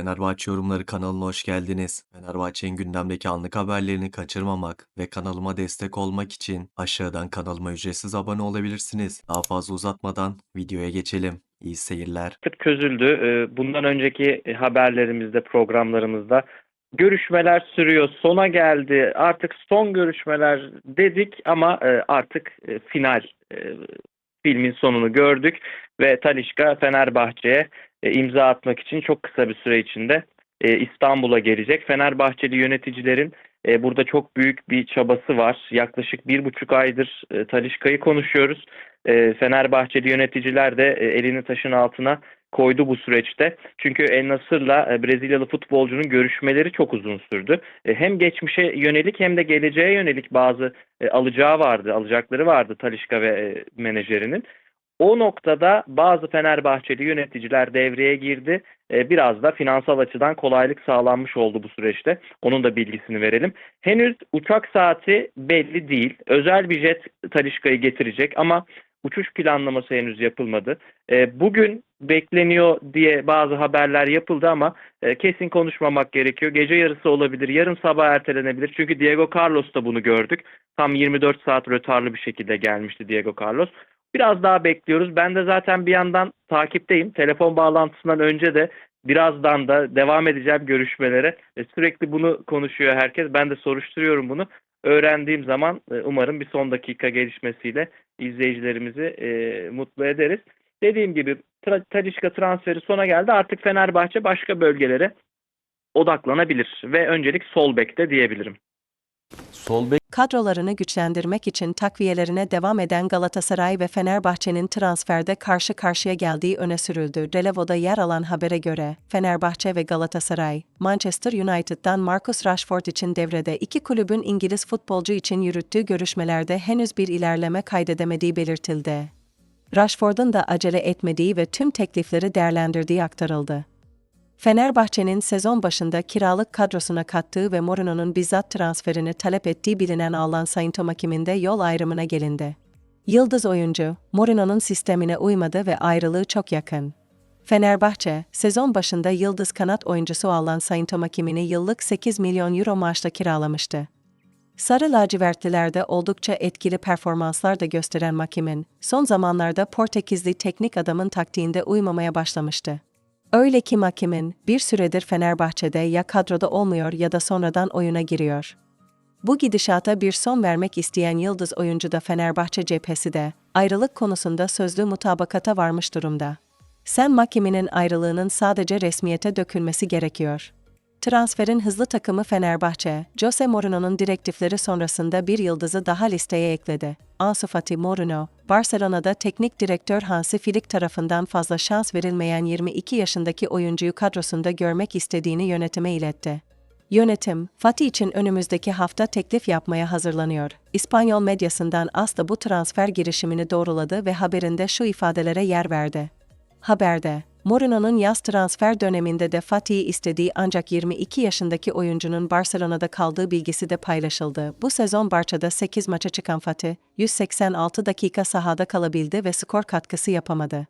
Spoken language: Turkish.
Fenerbahçe Yorumları kanalına hoş geldiniz. Fenerbahçe'nin gündemdeki anlık haberlerini kaçırmamak ve kanalıma destek olmak için aşağıdan kanalıma ücretsiz abone olabilirsiniz. Daha fazla uzatmadan videoya geçelim. İyi seyirler. çözüldü. Ee, Bundan önceki haberlerimizde, programlarımızda görüşmeler sürüyor, sona geldi. Artık son görüşmeler dedik ama e, artık e, final e, filmin sonunu gördük ve Talişka Fenerbahçe'ye e, imza atmak için çok kısa bir süre içinde e, İstanbul'a gelecek. Fenerbahçeli yöneticilerin e, burada çok büyük bir çabası var. Yaklaşık bir buçuk aydır e, Talişka'yı konuşuyoruz. E, Fenerbahçeli yöneticiler de elini taşın altına koydu bu süreçte. Çünkü El Nasır'la e, Brezilyalı futbolcunun görüşmeleri çok uzun sürdü. E, Hem geçmişe yönelik hem de geleceğe yönelik bazı e, alacağı vardı, alacakları vardı Talişka ve menajerinin. O noktada bazı Fenerbahçeli yöneticiler devreye girdi. Biraz da finansal açıdan kolaylık sağlanmış oldu bu süreçte. Onun da bilgisini verelim. Henüz uçak saati belli değil. Özel bir jet Talişka'yı getirecek ama uçuş planlaması henüz yapılmadı. Bugün bekleniyor diye bazı haberler yapıldı ama e, kesin konuşmamak gerekiyor. Gece yarısı olabilir, yarın sabah ertelenebilir. Çünkü Diego Carlos'ta bunu gördük. Tam 24 saat rötarlı bir şekilde gelmişti Diego Carlos. Biraz daha bekliyoruz. Ben de zaten bir yandan takipteyim. Telefon bağlantısından önce de birazdan da devam edeceğim görüşmelere. E, sürekli bunu konuşuyor herkes. Ben de soruşturuyorum bunu. Öğrendiğim zaman e, umarım bir son dakika gelişmesiyle izleyicilerimizi e, mutlu ederiz. Dediğim gibi Tra- Talisca transferi sona geldi. Artık Fenerbahçe başka bölgelere odaklanabilir ve öncelik sol bekte diyebilirim. Sol bek Kadrolarını güçlendirmek için takviyelerine devam eden Galatasaray ve Fenerbahçe'nin transferde karşı karşıya geldiği öne sürüldü. Relevo'da yer alan habere göre Fenerbahçe ve Galatasaray, Manchester United'dan Marcus Rashford için devrede iki kulübün İngiliz futbolcu için yürüttüğü görüşmelerde henüz bir ilerleme kaydedemediği belirtildi. Rashford'un da acele etmediği ve tüm teklifleri değerlendirdiği aktarıldı. Fenerbahçe'nin sezon başında kiralık kadrosuna kattığı ve Mourinho'nun bizzat transferini talep ettiği bilinen Allan Saint-Omakim'in de yol ayrımına gelindi. Yıldız oyuncu, Mourinho'nun sistemine uymadı ve ayrılığı çok yakın. Fenerbahçe, sezon başında yıldız kanat oyuncusu Allan Saint-Omakim'ini yıllık 8 milyon euro maaşla kiralamıştı. Sarı lacivertlilerde oldukça etkili performanslar da gösteren Makim'in, son zamanlarda Portekizli teknik adamın taktiğinde uymamaya başlamıştı. Öyle ki Makim'in bir süredir Fenerbahçe'de ya kadroda olmuyor ya da sonradan oyuna giriyor. Bu gidişata bir son vermek isteyen yıldız oyuncu da Fenerbahçe cephesi de ayrılık konusunda sözlü mutabakata varmış durumda. Sen Makim'in ayrılığının sadece resmiyete dökülmesi gerekiyor. Transferin hızlı takımı Fenerbahçe, Jose Mourinho'nun direktifleri sonrasında bir yıldızı daha listeye ekledi. Ansu Fati Mourinho, Barcelona'da teknik direktör Hansi Flick tarafından fazla şans verilmeyen 22 yaşındaki oyuncuyu kadrosunda görmek istediğini yönetime iletti. Yönetim, Fatih için önümüzdeki hafta teklif yapmaya hazırlanıyor. İspanyol medyasından AS da bu transfer girişimini doğruladı ve haberinde şu ifadelere yer verdi. Haberde, Mourinho'nun yaz transfer döneminde de Fatih'i istediği ancak 22 yaşındaki oyuncunun Barcelona'da kaldığı bilgisi de paylaşıldı. Bu sezon Barça'da 8 maça çıkan Fatih, 186 dakika sahada kalabildi ve skor katkısı yapamadı.